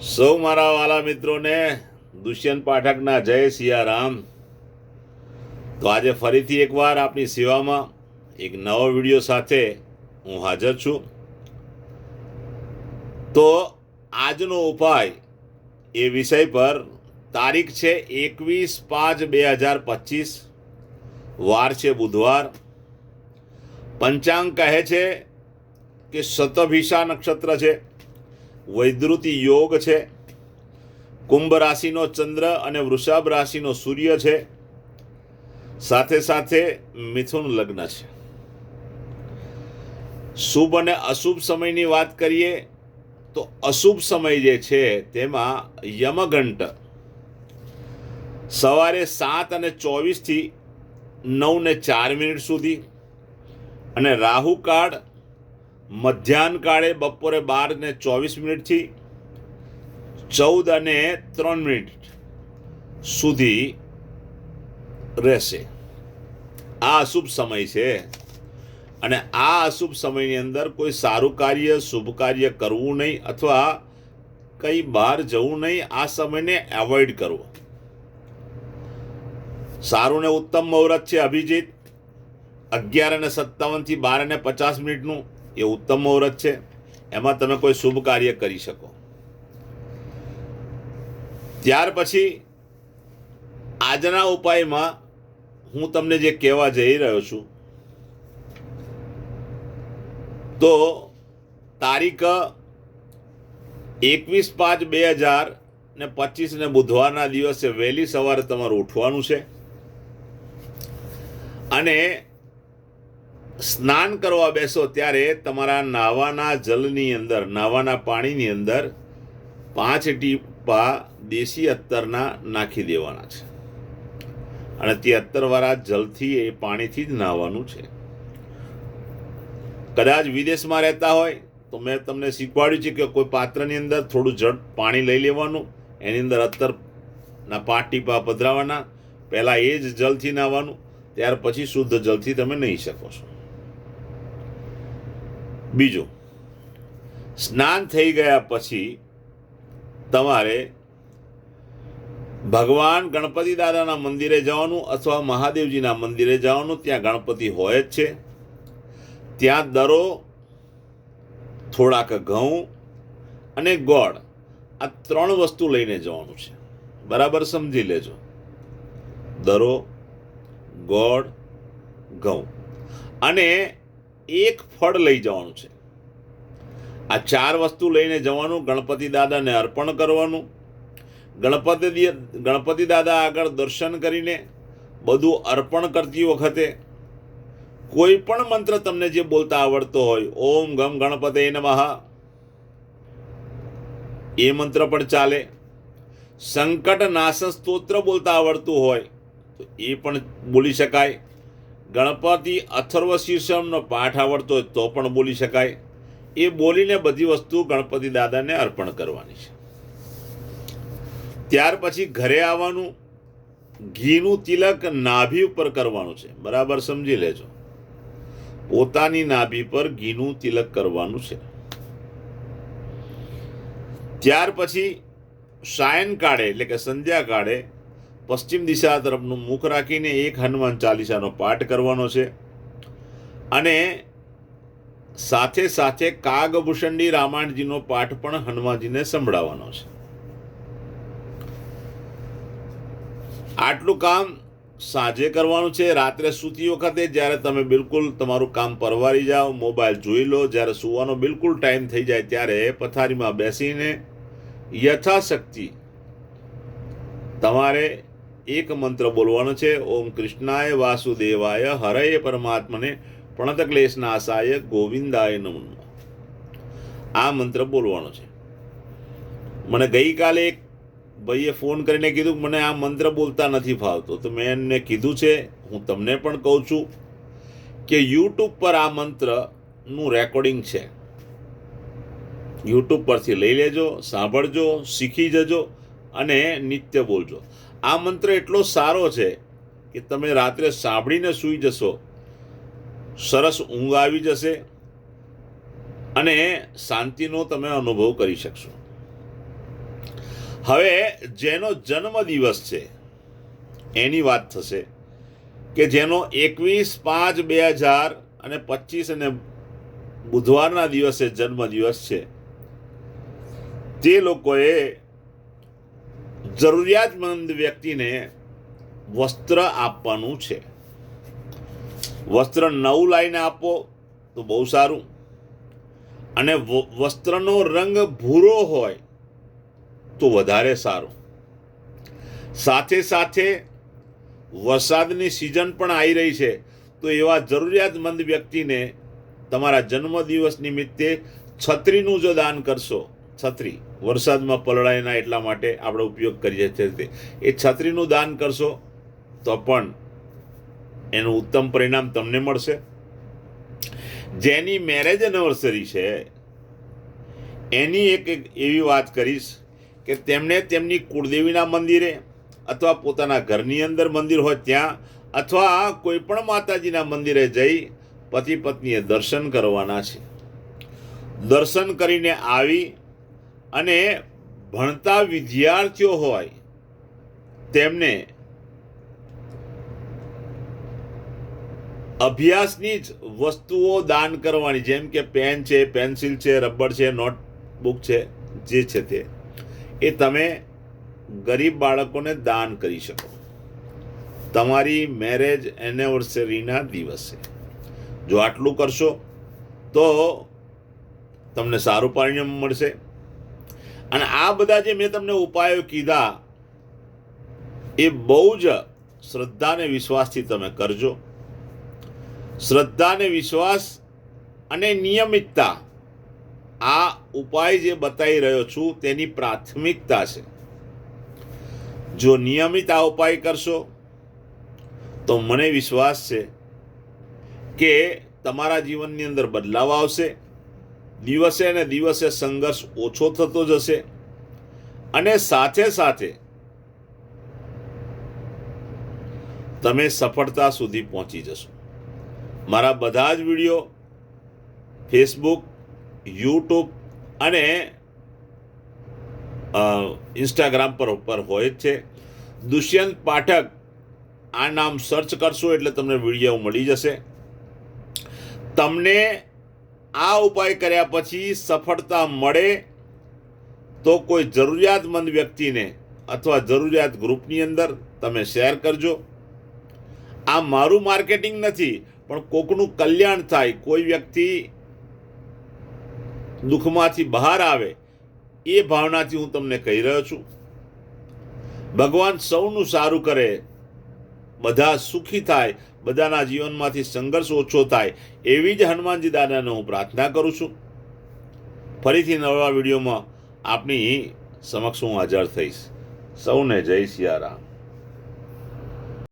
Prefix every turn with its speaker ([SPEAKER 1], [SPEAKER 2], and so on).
[SPEAKER 1] સૌ મારા વાલા મિત્રોને દુષ્યંત પાઠકના જય સિયારામ. તો આજે ફરીથી એકવાર આપની સેવામાં એક નવો વીડિયો સાથે હું હાજર છું. તો આજનો ઉપાય એ વિષય પર તારીખ છે એકવીસ પાંચ બે હજાર પચીસ. વાર છે બુધવાર. પંચાંગ કહે છે કે શતભિષા નક્ષત્ર છે. વૈદ્રુતિ યોગ છે. કુંભ રાશિનો ચંદ્ર અને વૃષભ રાશિનો સૂર્ય છે. સાથે સાથે મિથુન લગ્ન છે. શુભ અને અશુભ સમયની વાત કરીએ તો અશુભ સમય જે છે તેમાં યમઘંટ સવારે સાત અને ચોવીસથી નવ ને ચાર મિનિટ સુધી અને રાહુ રાહુકાળ મધ્યાહન કાળે બપોરે બાર ને ચોવીસ મિનિટથી ચૌદ અને ત્રણ મિનિટ સુધી રહેશે. આ અશુભ સમય છે અને આ અશુભ સમયની અંદર કોઈ સારું કાર્ય, શુભ કાર્ય કરવું નહીં અથવા કંઈ બહાર જવું નહીં, આ સમયને એવોઇડ કરવો. સારું ને ઉત્તમ મુહૂર્ત છે અભિજીત. અગિયાર અને સત્તાવનથી બાર અને પચાસ મિનિટનું એ ઉત્તમ મુહૂર્ત છે. એમાં તમે કોઈ શુભ કાર્ય કરી શકો. ત્યાર પછી આજના ઉપાયમાં હું તમને જે કહેવા જઈ રહ્યો છું, તો તારીખ એકવીસ પાંચ બે હજાર ને પચીસ ને બુધવારના દિવસે વહેલી સવારે તમારે ઉઠવાનું છે. અને સ્નાન કરવા બેસો ત્યારે તમારા નાવાના જલની અંદર, નાવાના પાણીની અંદર પાંચ ટીપા દેશી અત્તરના નાખી દેવાના છે. અને તે અત્તરવાળા જલથી એ પાણીથી જ નાહવાનું છે. કદાચ વિદેશમાં રહેતા હોય તો મેં તમને શીખવાડ્યું છે કે કોઈ પાત્રની અંદર થોડું જળ પાણી લઈ લેવાનું, એની અંદર અત્તરના પાંચ ટીપા પધરાવાના, પહેલાં એ જ જલથી નાહવાનું, ત્યાર પછી શુદ્ધ જલથી તમે નહીં શકો છો. બીજું, સ્નાન થઈ ગયા પછી તમારે ભગવાન ગણપતિ દાદાના મંદિરે જવાનું અથવા મહાદેવજીના મંદિરે જવાનું, ત્યાં ગણપતિ હોય જ છે. ત્યાં દરો, થોડાક ઘઉં અને ગોળ, આ ત્રણ વસ્તુ લઈને જવાનું છે. બરાબર સમજી લેજો. દરો, ગોળ, ઘઉં. અને એક ફળ લઈ જવાનું છે. આ ચાર વસ્તુ લઈને જવાનું, ગણપતિ દાદાને અર્પણ કરવાનું, ગણપતિ ગણપતિ દાદા આગળ દર્શન કરીને બધું અર્પણ કરતી વખતે કોઈ પણ મંત્ર તમને જે બોલતા આવડતો હોય, ઓમ ગમ ગણપતે નમઃ, એ મંત્ર પણ ચાલે. સંકટ નાશ સ્તોત્ર બોલતા આવડતું હોય, તો એ પણ બોલી શકાય. ગણપતિ અથર્વ શીર્ષમનો પાઠ આવડતો હોય તો પણ બોલી શકાય. એ બોલીને બધી વસ્તુ ગણપતિ દાદાને અર્પણ કરવાની છે. ત્યાર પછી ઘરે આવવાનું, ઘીનું તિલક નાભી ઉપર કરવાનું છે. બરાબર સમજી લેજો. પોતાની નાભી પર ઘીનું તિલક કરવાનું છે. ત્યાર પછી સાયંકાળે એટલે કે સંધ્યાકાળે પશ્ચિમ દિશા તરફનું મુખ રાખીને એક હનુમાન ચાલીસાનો પાઠ કરવાનો છે. અને સાથે સાથે કાગભૂષણની રામાયણજીનો પાઠ પણ હનુમાનજીને સંભળાવવાનો છે. આટલું કામ સાંજે કરવાનું છે. રાત્રે સૂતી વખતે જ્યારે તમે બિલકુલ તમારું કામ પરવારી જાઓ, મોબાઈલ જોઈ લો, જ્યારે સૂવાનો બિલકુલ ટાઈમ થઈ જાય ત્યારે પથારીમાં બેસીને યથાશક્તિ તમારે એક મંત્ર બોલવાનો છે, ઓમ કૃષ્ણાય વાસુદેવાય હરય પરમાત્મને પ્રણતક્લેશનાશાય ગોવિંદાય નમઃ. આ મંત્ર બોલવાનો છે. મને ગઈકાલે એક ભાઈએ ફોન કરીને કીધું મને આ મંત્ર બોલતા નથી ફાવતો. તો મેં એમને કીધું છે, હું તમને પણ કહું છું કે યુટ્યુબ પર આ મંત્રનું રેકોર્ડિંગ છે. યુટ્યુબ પરથી લઈ લેજો, સાંભળજો, શીખી જજો અને નિત્ય બોલજો. આ મંત્ર એટલો સારો છે કે તમે રાત્રે સાંભળીને સૂઈ જશો. સરસ ઊંઘ આવી જશે અને શાંતિનો તમે અનુભવ કરી શકશો. હવે જેનો જન્મ દિવસ છે એની વાત થશે કે જેનો એકવીસ પાંચ બે હજાર અને પચીસ અને બુધવારના દિવસે જન્મ દિવસ છે તે લોકોએ જરૂરિયાતમંદ વ્યક્તિને વસ્ત્ર આપવાનું છે. વસ્ત્ર નવું લાવીને આપો તો બહુ સારું. અને વસ્ત્રનો રંગ ભૂરો હોય તો વધારે સારું. સાથે સાથે વરસાદની સિઝન પણ આવી રહી છે તો એવા જરૂરિયાતમંદ વ્યક્તિને તમારા જન્મદિવસ નિમિત્તે છત્રીનું જો દાન કરશો, છત્રી વરસાદમાં પલળાય ના એટલા માટે આપણે ઉપયોગ કરીએ છીએ એ છત્રીનું દાન કરશો તો પણ એનું ઉત્તમ પરિણામ તમને મળશે. જેની મેરેજ એનિવર્સરી છે, એની એક એવી વાત કરીશ કે તેમણે તેમની કુળદેવીના મંદિરે અથવા પોતાના ઘરની અંદર મંદિર હોય ત્યાં અથવા કોઈ પણ માતાજીના મંદિરે જઈ પતિ પત્નીએ દર્શન કરવાના છે. દર્શન કરીને આવી અને ભણતા વિદ્યાર્થીઓ હોય, તેમને અભ્યાસની જ વસ્તુઓ દાન કરવાની, જેમ કે પેન છે, પેન્સિલ છે, રબર છે, નોટબુક છે, જે છે તે, એ તમે ગરીબ બાળકોને દાન કરી શકો. તમારી મેરેજ એનિવર્સરીના દિવસે. જો આટલું કરશો, તો તમને સારું પરિણામ મળશે. અને આ બધા જે મેં તમને ઉપાયો કીધા, એ બહુ જ શ્રદ્ધા અને વિશ્વાસથી તમે કરજો. શ્રદ્ધા અને વિશ્વાસ અને નિયમિતતા, આ ઉપાય જે બતાવી રહ્યો છું તેની પ્રાથમિકતા છે. જો નિયમિત આ ઉપાય કરશો, તો મને વિશ્વાસ છે કે તમારા જીવનની અંદર બદલાવ આવશે. દિવસે ને દિવસે સંઘર્ષ ઓછો થતો જશે અને સાથે સાથે તમે સફળતા સુધી પહોંચી જશો. મારા બધા જ વીડિયો ફેસબુક યુટ્યુબ અને ઇન્સ્ટાગ્રામ પર ઉપર હોય જ છે. દુષ્યંત પાઠક આ નામ સર્ચ કરશો એટલે તમને વીડિયો મળી જશે. તમને આ ઉપાય કર્યા પછી સફળતા મળે તો કોઈ જરૂરિયાતમંદ વ્યક્તિને અથવા જરૂરિયાત ગ્રુપની અંદર તમે શેર કરજો. આ મારું માર્કેટિંગ નથી, પણ કોકનું કલ્યાણ થાય, કોઈ વ્યક્તિ દુઃખમાંથી બહાર આવે, એ ભાવનાથી હું તમને કહી રહ્યો છું. ભગવાન સૌનું સારું કરે બધા સુખી થાય, બધાના જીવનમાંથી સંઘર્ષ ઓછો થાય, એવી જ હનુમાનજી દાદાને હું પ્રાર્થના કરું છું. ફરીથી નવા વિડીયોમાં આપની સમક્ષ હું હાજર થઈશ. સૌને જય સિયારામ.